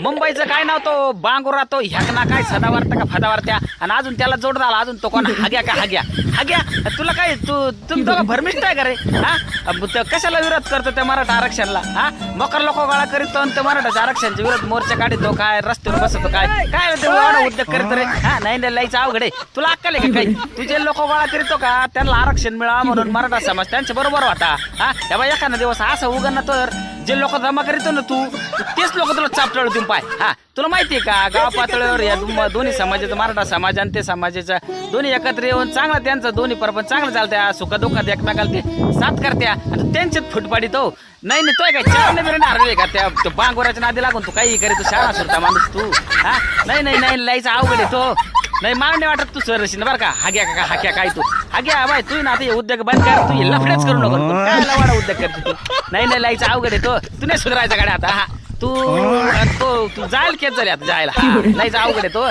मुंबईचं काय नाव तो? बांगुरा तो? ह्याकना काय सदावारता का फदावारत्या? आणि अजून त्याला जोड झाला. अजून तो कोण? हाग्या का हाग्या? हाग्या? तुला काय तू तुम्ही दोघं भरमिष्ट आहे का रे? हा? अब त- कशाला विरोध करतो त्या मराठा आरक्षणला? हा? मोकर लोक गोळा करीतो आणि त्या मराठाच्या विरोध मोर्चा काढतो काय? रस्त्यावर बसतो काय? काय ते एवढा उद्योग करतो रे? हा? नाही नाही लईचं अवघड आहे. तुला अक्कल आहे का काही? तुझे लोक गोळा करीतो का? त्यांना आरक्षण मिळावं म्हणून मराठा समाज त्यांच्या बरोबर होता. हा? तेव्हा एखादा दिवस असं उगन तर जे लोक जमा करीतो ना तू तेच लोक तुला चापटाळ देऊन पाय. हा तुला माहितीये का? गाव पातळीवर या दोन्ही समाजाचं मराठा समाज आणि ते समाजाचा दोन्ही एकत्र येऊन चांगलं त्यांचं दोन्ही परपंच चांगलं चालत्या. सुखदुःखात एकमेकाला ते साथ करत्या. आणि त्यांच्यात फुट तो. नाही नाही तो काय चार बिरण हरले का? त्या त्या बांगोराच्या नादी लागून तू काही करे तू शाळा सुरता माणूस तू. हा? नाही नाही नाही लाईचा अवघड आहे तो. नाही मला नाही वाटत तू सरशी बरं का? हाग्या का हाक्या काय तू? हाग्या बाय तू ना आता हे उद्योग बंद कर तू हे लफडेच करू नको. काय लवाडा उद्योग करते तू? नाही नाही लाईचा अवघड आहे तो. तू नाही सुधारायचा गाड्या आता हा. तू तो तू जायला केस झाली आता जायला. हा, लाईचा अवघड आहे तो.